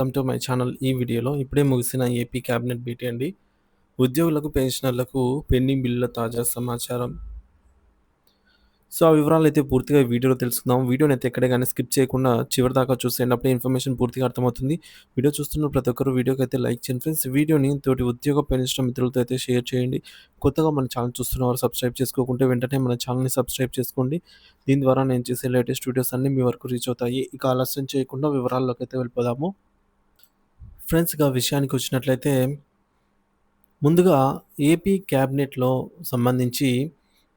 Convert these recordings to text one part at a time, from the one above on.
Welcome to my channel. ఈ వీడియోలో ఇప్పుడే ముగిసిన ఏపీ క్యాబినెట్ భేటీ అండి. ఉద్యోగులకు, పెన్షనర్లకు పెండింగ్ బిల్లుల తాజా సమాచారం. సో, ఆ వివరాలు అయితే పూర్తిగా వీడియోలో తెలుసుకుందాం. వీడియోనైతే ఎక్కడ కానీ స్కిప్ చేయకుండా చివరిదాకా చూసేయండి. అప్పుడే ఇన్ఫర్మేషన్ పూర్తిగా అర్థమవుతుంది. వీడియో చూస్తున్న ప్రతి ఒక్కరు వీడియోకైతే లైక్ చేయండి ఫ్రెండ్స్. వీడియోని తోటి ఉద్యోగ, పెన్షన్ మిత్రులతో అయితే షేర్ చేయండి. కొత్తగా మన ఛానల్ చూస్తున్న వారు సబ్స్క్రైబ్ చేసుకోకుంటే వెంటనే మన ఛానల్‌ని సబ్స్క్రైబ్ చేసుకోండి. దీని ద్వారా నేను చేసే లేటెస్ట్ వీడియోస్ అన్నీ మీ వరకు రీచ్ అవుతాయి. ఇక ఆలస్యం చేయకుండా వివరాల్లోకైతే వెళ్ళిపోదాము. ఫ్రెండ్స్గా విషయానికి వచ్చినట్లయితే ముందుగా ఏపీ క్యాబినెట్‌లో సంబంధించి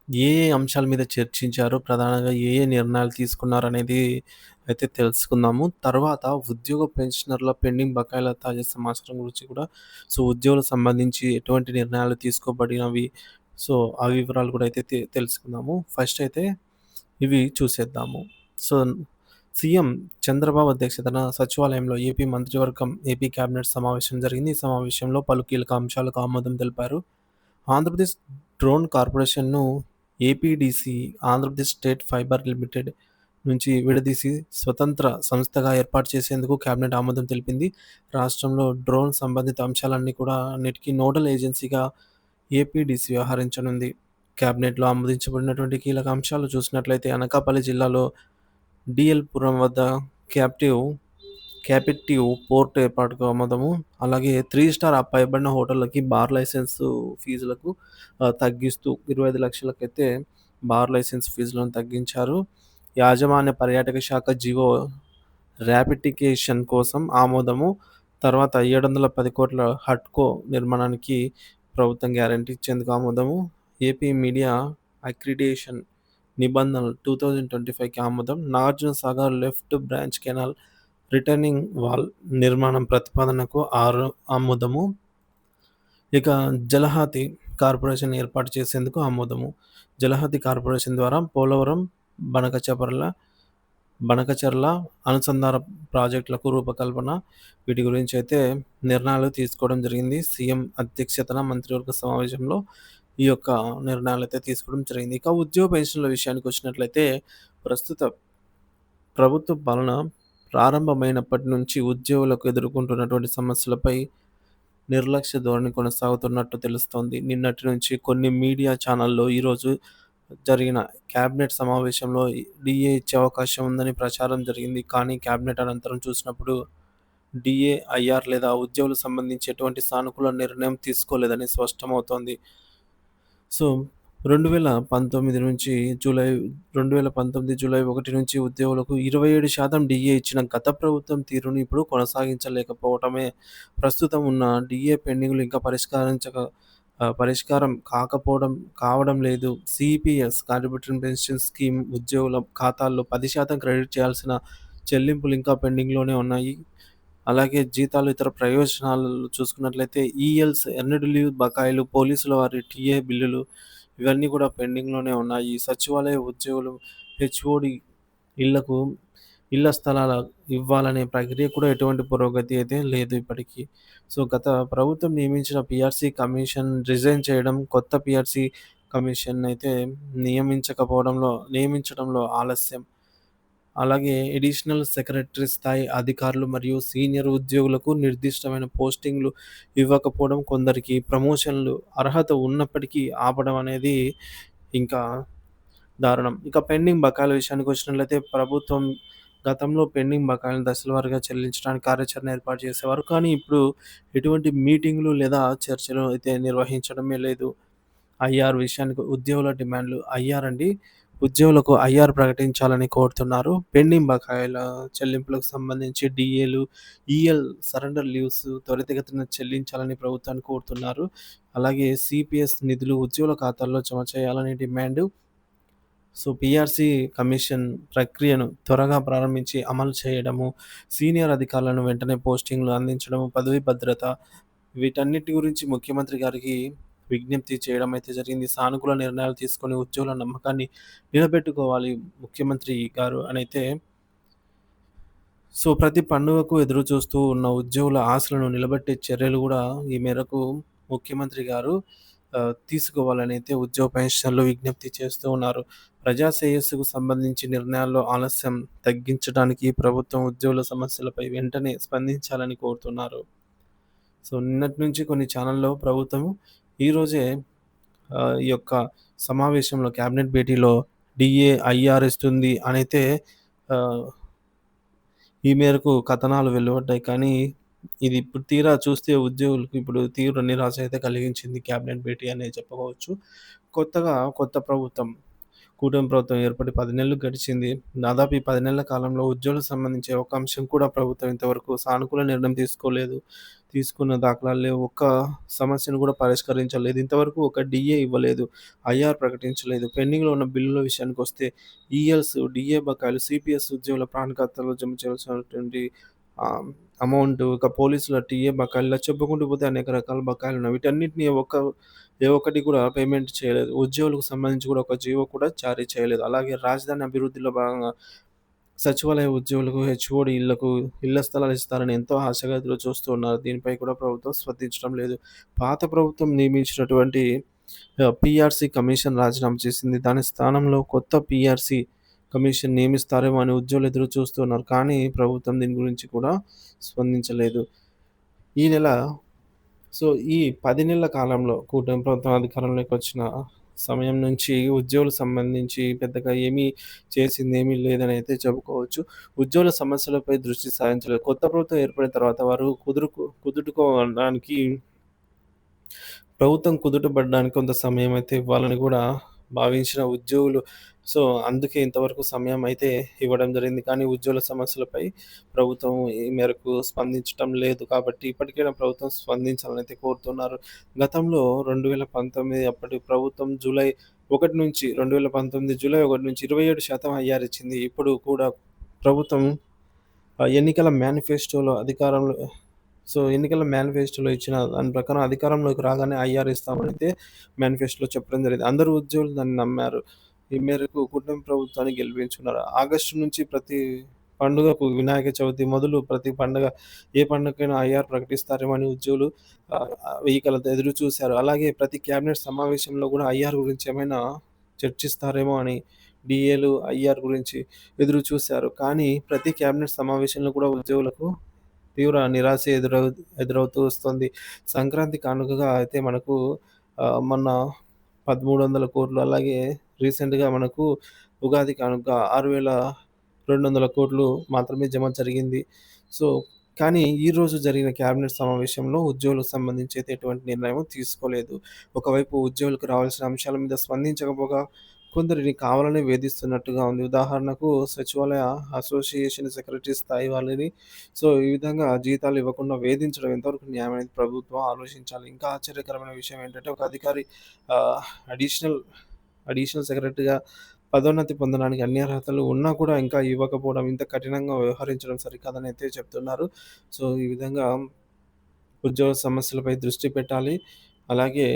ఏ ఏ అంశాల మీద చర్చించారు? ప్రధానంగా ఏ ఏ నిర్ణయాలు తీసుకున్నారనేది అయితే తెలుసుకుందాము. తర్వాత ఉద్యోగ, పెన్షనర్ల పెండింగ్ బకాయిల తాజా సమాచారం గురించి కూడా సో, ఉద్యోగులకు సంబంధించి ఎటువంటి నిర్ణయాలు తీసుకోబడినవి. సో, ఆ వివరాలు కూడా అయితే తెలుసుకుందాము. ఫస్ట్ అయితే ఇవి చూసేద్దాము. సో, సీఎం చంద్రబాబు అధ్యక్షతన సచివాలయంలో ఏపీ మంత్రివర్గం, ఏపీ క్యాబినెట్ సమావేశం జరిగింది. ఈ సమావేశంలో పలు కీలక అంశాలకు ఆమోదం తెలిపారు. Andhra Pradesh drone కార్పొరేషన్‌ను APDC Andhra Pradesh state fibre limited నుంచి విడదీసి స్వతంత్ర సంస్థగా ఏర్పాటు చేసేందుకు క్యాబినెట్ ఆమోదం తెలిపింది. రాష్ట్రంలో డ్రోన్ సంబంధిత అంశాలన్నీ కూడా అన్నిటికీ నోడల్ ఏజెన్సీగా ఏపీడీసీ వ్యవహరించనుంది. క్యాబినెట్‌లో ఆమోదించబడినటువంటి కీలక అంశాలు చూసినట్లయితే అనకాపల్లి జిల్లాలో డిఎల్పురం వద్ద క్యాప్టివ్ క్యాపిటివ్ పోర్ట్ ఏర్పాటుకు ఆమోదము. అలాగే త్రీ స్టార్ ఆ పైబడిన హోటళ్ళకి బార్ లైసెన్సు ఫీజులకు తగ్గిస్తూ ఇరవై ఐదు లక్షలకైతే బార్ లైసెన్స్ ఫీజులను తగ్గించారు. యాజమాన్య పర్యాటక శాఖ జీవో ర్యాపిటికేషన్ కోసం ఆమోదము. తర్వాత 710 కోట్ల హట్కో నిర్మాణానికి ప్రభుత్వం గ్యారంటీ ఇచ్చేందుకు ఆమోదము. ఏపీ మీడియా అక్రిడేషన్ నిబంధనలు 2025కి ఆమోదం. Nagarjuna Sagar left branch canal returning wall నిర్మాణం ప్రతిపాదనకు ఆరు ఆమోదము. ఇక జలహతి కార్పొరేషన్ ఏర్పాటు చేసేందుకు ఆమోదము. జలహతి కార్పొరేషన్ ద్వారా పోలవరం, బనకచపర్ల బనకచర్ల అనుసంధాన ప్రాజెక్టులకు రూపకల్పన వీటి గురించి అయితే నిర్ణయాలు తీసుకోవడం జరిగింది. సీఎం అధ్యక్షతన మంత్రివర్గ సమావేశంలో ఈ యొక్క నిర్ణయాలైతే తీసుకోవడం జరిగింది. ఇక ఉద్యోగ పెన్షన్ల విషయానికి వచ్చినట్లయితే ప్రస్తుత ప్రభుత్వ పాలన ప్రారంభమైనప్పటి నుంచి ఉద్యోగులకు ఎదుర్కొంటున్నటువంటి సమస్యలపై నిర్లక్ష్య ధోరణి కొనసాగుతున్నట్టు తెలుస్తోంది. నిన్నటి నుంచి కొన్ని మీడియా ఛానల్‌లో ఈరోజు జరిగిన క్యాబినెట్ సమావేశంలో డీఏ ఇచ్చే అవకాశం ఉందని ప్రచారం జరిగింది. కానీ క్యాబినెట్ అనంతరం చూసినప్పుడు డీఏ, ఐఆర్ లేదా ఉద్యోగులకు సంబంధించి ఎటువంటి సానుకూల నిర్ణయం తీసుకోలేదని స్పష్టమవుతోంది. సో, 2019 నుంచి జూలై 2019 జూలై 1 నుంచి ఉద్యోగులకు 27% డీఏ ఇచ్చిన గత ప్రభుత్వం తీరును ఇప్పుడు కొనసాగించలేకపోవటమే ప్రస్తుతం ఉన్న డీఏ పెండింగ్లు ఇంకా పరిష్కరించక పరిష్కారం కాకపోవడం కావడం లేదు. సీపీఎస్ కాంట్రిబ్యూటరీ పెన్షన్ స్కీమ్ ఉద్యోగుల ఖాతాల్లో 10% క్రెడిట్ చేయాల్సిన చెల్లింపులు ఇంకా పెండింగ్‌లోనే ఉన్నాయి. అలాగే జీతాలు, ఇతర ప్రయోజనాలు చూసుకున్నట్లయితే ఈఎల్స్, ఎర్న్డ్ లీవ్ బకాయిలు, పోలీసుల వారి టీఏ బిల్లులు ఇవన్నీ కూడా పెండింగ్‌లోనే ఉన్నాయి. సచివాలయ ఉద్యోగులు హెచ్ఓడి ఇళ్ళకు ఇళ్ళ స్థలాలు ఇవ్వాలనే ప్రక్రియ కూడా ఎటువంటి పురోగతి అయితే లేదు ఇప్పటికీ సో, గత ప్రభుత్వం నియమించిన పిఆర్సీ కమిషన్ రిజైన్ చేయడం, కొత్త పిఆర్సి కమిషన్ అయితే నియమించకపోవడంలో నియమించడంలో ఆలస్యం. అలాగే అడిషనల్ సెక్రటరీ స్థాయి అధికారులు మరియు సీనియర్ ఉద్యోగులకు నిర్దిష్టమైన పోస్టింగ్‌లు ఇవ్వకపోవడం, కొందరికి ప్రమోషన్‌లు అర్హత ఉన్నప్పటికీ ఆపడం అనేది ఇంకా దారుణం. ఇక పెండింగ్ బకాయిల విషయానికి వచ్చినట్లయితే ప్రభుత్వం గతంలో పెండింగ్ బకాయిలను దశల వారీగా చెల్లించడానికి కార్యాచరణ ఏర్పాటు చేసేవారు. కానీ ఇప్పుడు ఎటువంటి మీటింగ్లు లేదా చర్చలు అయితే నిర్వహించడమే లేదు. ఐఆర్ విషయానికి ఉద్యోగుల డిమాండ్లు ఐఆర్ అండి. ఉద్యోగులకు ఐఆర్ ప్రకటించాలని కోరుతున్నారు. పెండింగ్ బకాయిల చెల్లింపులకు సంబంధించి డీఏలు, ఈఎల్ సరెండర్ లీవ్స్ త్వరితగతిన చెల్లించాలని ప్రభుత్వాన్ని కోరుతున్నారు. అలాగే సీపీఎస్ నిధులు ఉద్యోగుల ఖాతాల్లో జమ చేయాలని డిమాండ్ సో, పీఆర్సీ కమిషన్ ప్రక్రియను త్వరగా ప్రారంభించి అమలు చేయడము, సీనియర్ అధికారులను వెంటనే పోస్టింగ్‌లు అందించడము, పదవీ భద్రత వీటన్నిటి గురించి ముఖ్యమంత్రి గారికి విజ్ఞప్తి చేయడం అయితే జరిగింది. సానుకూల నిర్ణయాలు తీసుకొని ఉద్యోగుల నమ్మకాన్ని నిలబెట్టుకోవాలి ముఖ్యమంత్రి గారు అనైతే సో, ప్రతి పండుగకు ఎదురు చూస్తూ ఉన్న ఉద్యోగుల ఆశలను నిలబెట్టే చర్యలు కూడా ఈ మేరకు ముఖ్యమంత్రి గారు తీసుకోవాలని అయితే ఉద్యోగ పెన్షన్లు విజ్ఞప్తి చేస్తూ ఉన్నారు. ప్రజా శ్రేయస్సుకు సంబంధించి నిర్ణయాల్లో ఆలస్యం తగ్గించడానికి ప్రభుత్వం ఉద్యోగుల సమస్యలపై వెంటనే స్పందించాలని కోరుతున్నారు సో నిన్నటి నుంచి కొన్ని ఛానల్లో ప్రభుత్వం ఈరోజే ఈ యొక్క సమావేశంలో క్యాబినెట్ భేటీలో డిఏ ఐఆర్ ఇస్తుంది అనైతే ఈ మేరకు కథనాలు వెలువడ్డాయి. కానీ ఇది ఇప్పుడు తీరా చూస్తే ఉద్యోగులకు ఇప్పుడు తీవ్ర నిరాశ అయితే కలిగించింది క్యాబినెట్ భేటీ అనే చెప్పుకోవచ్చు కొత్తగా కొత్త ప్రభుత్వం కూటమి ప్రభుత్వం ఏర్పడి పది నెలలు గడిచింది. దాదాపు ఈ పది నెలల కాలంలో ఉద్యోగులకు సంబంధించి ఒక అంశం కూడా ప్రభుత్వం ఇంతవరకు సానుకూల నిర్ణయం తీసుకోలేదు. తీసుకున్న దాఖలాలు లేవు ఒక్క సమస్యను కూడా పరిష్కరించలేదు. ఇంతవరకు ఒక డిఏ ఇవ్వలేదు. ఐఆర్ ప్రకటించలేదు. పెండింగ్లో ఉన్న బిల్లుల విషయానికి వస్తే ఈఎల్స్ డిఏ బకాయిలు సిపిఎస్ ఉద్యోగుల ప్రాణకర్తలు జమ చేయాల్సినటువంటి అమౌంట్ ఇక పోలీసుల టీఏ బకాయిలు ఇలా చెప్పుకుంటూ పోతే అనేక రకాల బకాయిలు ఉన్నాయి. వీటన్నిటిని ఒక్క ఏ ఒక్కటి కూడా పేమెంట్ చేయలేదు. ఉద్యోగులకు సంబంధించి కూడా ఒక జీవో కూడా జారీ చేయలేదు. అలాగే రాజధాని అభివృద్ధిలో భాగంగా సచివాలయ ఉద్యోగులకు హెచ్ఓడి ఇళ్ళకు ఇళ్ళ స్థలాలు ఇస్తారని ఎంతో ఆశగా ఎదురు చూస్తూ ఉన్నారు. దీనిపై కూడా ప్రభుత్వం స్పందించడం లేదు. పాత ప్రభుత్వం నియమించినటువంటి పిఆర్సీ కమిషన్ రాజీనామా చేసింది. దాని స్థానంలో కొత్త పిఆర్సీ కమిషన్ నియమిస్తారేమో అని ఉద్యోగులు ఎదురు చూస్తున్నారు కానీ ప్రభుత్వం దీని గురించి కూడా స్పందించలేదు. ఈ నెల సో ఈ పది నెలల కాలంలో కూటమి ప్రభుత్వం అధికారంలోకి వచ్చిన సమయం నుంచి ఉద్యోగులకు సంబంధించి పెద్దగా ఏమీ చేసింది ఏమీ లేదని అయితే చెప్పుకోవచ్చు. ఉద్యోగుల సమస్యలపై దృష్టి సాధించలేదు కొత్త ప్రభుత్వం ఏర్పడిన తర్వాత వారు కుదురుకు కుదురుకోవడానికి ప్రభుత్వం కుదుటపడడానికి కొంత సమయం అయితే ఇవ్వాలని కూడా భావించిన ఉద్యోగులు. సో అందుకే ఇంతవరకు సమయం అయితే ఇవ్వడం జరిగింది. కానీ ఉద్యోగుల సమస్యలపై ప్రభుత్వం ఈ మేరకు స్పందించడం లేదు కాబట్టి ఇప్పటికైనా ప్రభుత్వం స్పందించాలని అయితే కోరుతున్నారు. గతంలో రెండు వేల పంతొమ్మిది అప్పటి ప్రభుత్వం జూలై ఒకటి నుంచి రెండు వేల పంతొమ్మిది జూలై ఒకటి నుంచి ఇరవై ఏడు శాతం ఐఆర్ ఇచ్చింది. ఇప్పుడు కూడా ప్రభుత్వం ఎన్నికల మేనిఫెస్టోలో అధికారంలో సో ఎన్నికల మేనిఫెస్టోలో ఇచ్చిన దాని ప్రకారం అధికారంలోకి రాగానే ఐఆర్ ఇస్తామని అయితే మేనిఫెస్టోలో చెప్పడం జరిగింది. అందరూ ఉద్యోగులు దాన్ని నమ్మారు. ఈ మేరకు కుటుంబ ప్రభుత్వాన్ని గెలిపించుకున్నారు. ఆగస్టు నుంచి ప్రతి పండుగకు వినాయక చవితి మొదలు ప్రతి పండుగ ఏ పండుగకైనా ఐఆర్ ప్రకటిస్తారేమో అని ఉద్యోగులు వెహికల్ ఎదురు చూశారు. అలాగే ప్రతి క్యాబినెట్ సమావేశంలో కూడా ఐఆర్ గురించి ఏమైనా చర్చిస్తారేమో అని డిఏలు ఐఆర్ గురించి ఎదురు చూశారు. కానీ ప్రతి క్యాబినెట్ సమావేశంలో కూడా ఉద్యోగులకు తీవ్ర నిరాశ ఎదురవు ఎదురవుతూ వస్తుంది. సంక్రాంతి కానుకగా అయితే మనకు మొన్న పదమూడు వందల కోట్లు అలాగే రీసెంట్గా మనకు ఉగాది కానుక ఆరు వేల రెండు వందల కోట్లు మాత్రమే జమ జరిగింది. సో కానీ ఈరోజు జరిగిన క్యాబినెట్ సమావేశంలో ఉద్యోగులకు సంబంధించి అయితే ఎటువంటి నిర్ణయం తీసుకోలేదు. ఒకవైపు ఉద్యోగులకు రావాల్సిన అంశాల మీద స్పందించకపోగా కొందరిని కావాలని వేధిస్తున్నట్టుగా ఉంది. ఉదాహరణకు సచివాలయ అసోసియేషన్ సెక్రటరీ స్థాయి వాళ్ళని. సో ఈ విధంగా జీతాలు ఇవ్వకుండా వేధించడం ఎంతవరకు న్యాయం అనేది ప్రభుత్వం ఆలోచించాలి. ఇంకా ఆశ్చర్యకరమైన విషయం ఏంటంటే ఒక అధికారి అడిషనల్ అడిషనల్ సెక్రటరీగా పదోన్నతి పొందడానికి అన్ని అర్హతలు ఉన్నా కూడా ఇంకా ఇవ్వకపోవడం ఇంత కఠినంగా వ్యవహరించడం సరికాదని అయితే చెప్తున్నారు. సో ఈ విధంగా ఉద్యోగ సమస్యలపై దృష్టి పెట్టాలి. అలాగే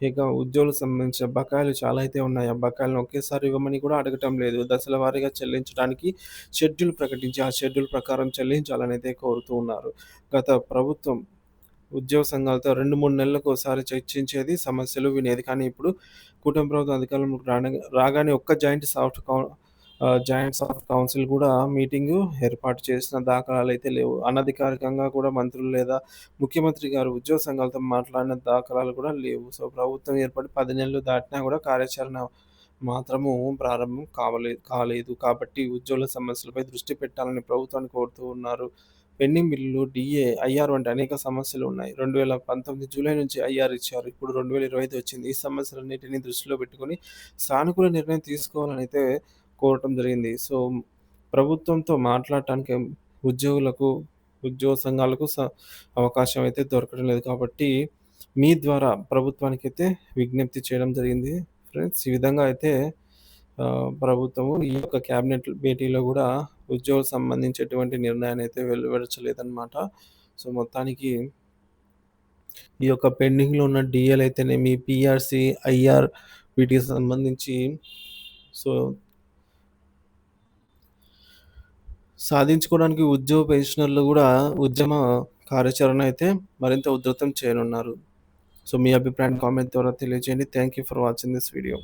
ఇక ఉద్యోగులకు సంబంధించిన బకాయిలు చాలా అయితే ఉన్నాయి. ఆ బకాయిలను ఒకేసారి ఇవ్వమని కూడా అడగటం లేదు. దశల వారీగా చెల్లించడానికి షెడ్యూల్ ప్రకటించి ఆ షెడ్యూల్ ప్రకారం చెల్లించాలని అయితే కోరుతూ ఉన్నారు. గత ప్రభుత్వం ఉద్యోగ సంఘాలతో రెండు మూడు నెలలకు ఒకసారి చర్చించేది సమస్యలు వినేది. కానీ ఇప్పుడు కుటుంబ ప్రభుత్వం అధికారంలోకి రాగానే ఒక్క joint soft joints of council కూడా మీటింగు ఏర్పాటు చేసిన దాఖలాలు అయితే లేవు. అనధికారికంగా కూడా మంత్రులు లేదా ముఖ్యమంత్రి గారు ఉద్యోగ సంఘాలతో మాట్లాడిన దాఖలాలు కూడా లేవు. సో ప్రభుత్వం ఏర్పడి పది నెలలు దాటినా కూడా కార్యాచరణ మాత్రము ప్రారంభం కావలేదు కాలేదు. కాబట్టి ఉద్యోగుల సమస్యలపై దృష్టి పెట్టాలని ప్రభుత్వాన్ని కోరుతూ ఉన్నారు. పెండింగ్ బిల్లులు డిఏ ఐఆర్ వంటి అనేక సమస్యలు ఉన్నాయి. రెండు వేల పంతొమ్మిది జూలై నుంచి ఐఆర్ ఇచ్చారు. ఇప్పుడు రెండు వేల ఇరవై ఐదు వచ్చింది. ఈ సమస్యలన్నింటినీ దృష్టిలో పెట్టుకొని సానుకూల నిర్ణయం తీసుకోవాలని అయితే కోరటం జరిగింది. సో ప్రభుత్వంతో మాట్లాడటానికి ఉద్యోగులకు ఉద్యోగ సంఘాలకు అవకాశం అయితే దొరకడం లేదు. కాబట్టి మీ ద్వారా ప్రభుత్వానికి అయితే విజ్ఞప్తి చేయడం జరిగింది. ఫ్రెండ్స్ ఈ విధంగా అయితే ప్రభుత్వము ఈ యొక్క క్యాబినెట్ భేటీలో కూడా ఉద్యోగులకు సంబంధించేటువంటి నిర్ణయాన్ని అయితే వెలువరచలేదన్నమాట సో మొత్తానికి ఈ యొక్క పెండింగ్లో ఉన్న డిఎల్ అయితేనేమి పిఆర్సి ఐఆర్ వీటికి సంబంధించి సో సాధించుకోవడానికి ఉద్యోగ పెన్షనర్లు కూడా ఉద్యమ కార్యాచరణ అయితే మరింత ఉధృతం చేయనున్నారు. సో మీ అభిప్రాయం కామెంట్ ద్వారా తెలియజేయండి. Thank you for watching this video